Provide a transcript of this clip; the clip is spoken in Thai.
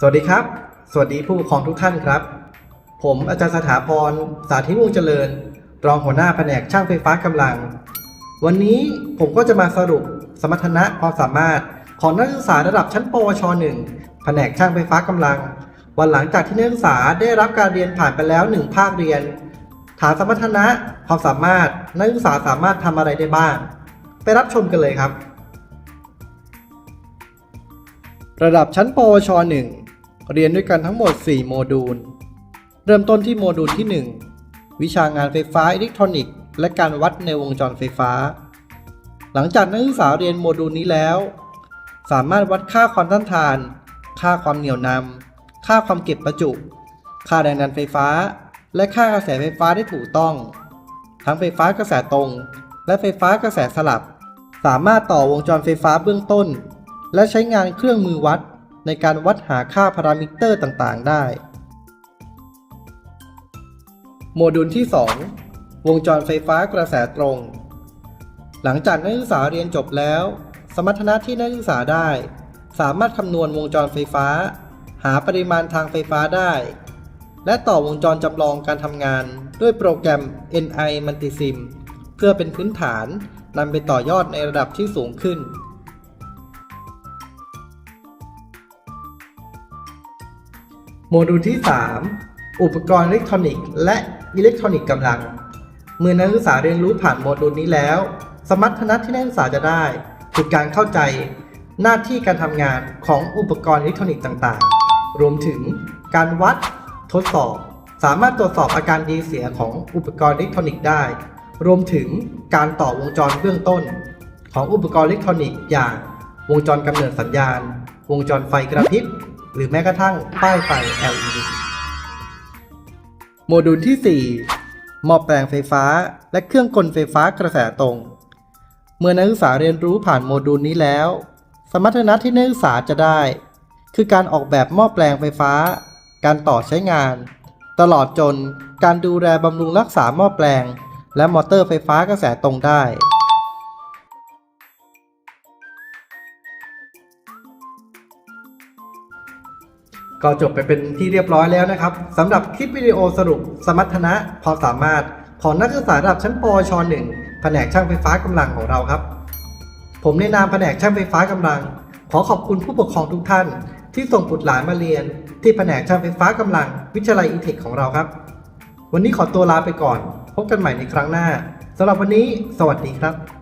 สวัสดีครับ สวัสดีผู้ปกครองทุกท่านครับ ผมอาจารย์สถาพร สาธิตวงเจริญ รองหัวหน้าแผนกช่างไฟฟ้ากำลัง วันนี้ผมก็จะมาสรุปสมรรถนะความสามารถของนักศึกษาระดับชั้นปวช .1 แผนกช่างไฟฟ้ากำลัง วันหลังจากที่นักศึกษาได้รับการเรียนผ่านไปแล้ว 1 ภาคเรียน ฐานสมรรถนะความสามารถนักศึกษาสามารถทำอะไรได้บ้าง ไปรับชมกันเลยครับ ระดับชั้นปวช 1 เรียนด้วยกันทั้งหมด 4 โมดูล เริ่มต้นที่โมดูลที่ 1 วิชางานไฟฟ้าอิเล็กทรอนิกส์และการวัดในวงจรไฟฟ้า หลังจากนักศึกษาเรียนโมดูลนี้แล้ว สามารถวัดค่าความต้านทาน ค่าความเหนี่ยวนำค่าความเก็บประจุ ค่าแรงดันไฟฟ้า และค่ากระแสไฟฟ้าได้ถูกต้อง ทั้งไฟฟ้ากระแสตรง และไฟฟ้ากระแสสลับ สามารถต่อวงจรไฟฟ้าเบื้องต้น และใช้งานเครื่องมือวัด ในการวัดหาค่าพารามิเตอร์ต่างๆ ได้ โมดูลที่ 2 วงจรไฟฟ้ากระแสตรง หลังจากนักศึกษาเรียนจบแล้ว สมรรถนะที่นักศึกษาได้ สามารถคำนวณวงจรไฟฟ้า หาปริมาณทางไฟฟ้าได้ และต่อวงจรจำลองการทำงาน ด้วยโปรแกรม NI Multisim เพื่อเป็นพื้นฐานนำไปต่อยอดในระดับที่สูงขึ้น โมดูลที่ 3 อุปกรณ์อิเล็กทรอนิกส์และอิเล็กทรอนิกส์กำลัง เมื่อนักศึกษาเรียนรู้ผ่านโมดูลนี้แล้ว สมรรถนะที่นักศึกษาจะได้คือการเข้าใจ หน้าที่การทำงานของอุปกรณ์อิเล็กทรอนิกส์ต่างๆ รวมถึงการวัด ทดสอบ สามารถตรวจสอบอาการดีเสียของอุปกรณ์อิเล็กทรอนิกส์ได้ รวมถึงการต่อวงจรเบื้องต้น ของอุปกรณ์อิเล็กทรอนิกส์อย่าง วงจรกำเนิดสัญญาณ วงจรไฟกระพริบ หรือแม้กระทั่งป้ายไฟ LED โมดูลที่ 4 หม้อแปลงไฟฟ้า และเครื่องกลไฟฟ้ากระแสตรง เมื่อนักศึกษาเรียนรู้ผ่านโมดูลนี้แล้ว สมรรถนะที่นักศึกษาจะได้ คือการออกแบบหม้อแปลงไฟฟ้า การต่อใช้งาน ตลอดจนการดูแลบำรุงรักษาหม้อแปลง และมอเตอร์ไฟฟ้ากระแสตรงได้ ก็จบไปเป็นที่เรียบร้อยแล้วนะครับสำหรับคลิปวิดีโอสรุปสมรรถนะความสามารถของนักศึกษาระดับชั้นปวช .1 แผนกช่างไฟฟ้ากำลังของเราครับ ผมในนามแผนกช่างไฟฟ้ากำลัง ขอขอบคุณผู้ปกครองทุกท่าน ที่ส่งบุตรหลานมาเรียน ที่แผนกช่างไฟฟ้ากำลัง วิทยาลัยอีเทคของเราครับ วันนี้ขอตัวลาไปก่อน พบกันใหม่ในครั้งหน้าสำหรับวันนี้ สวัสดีครับ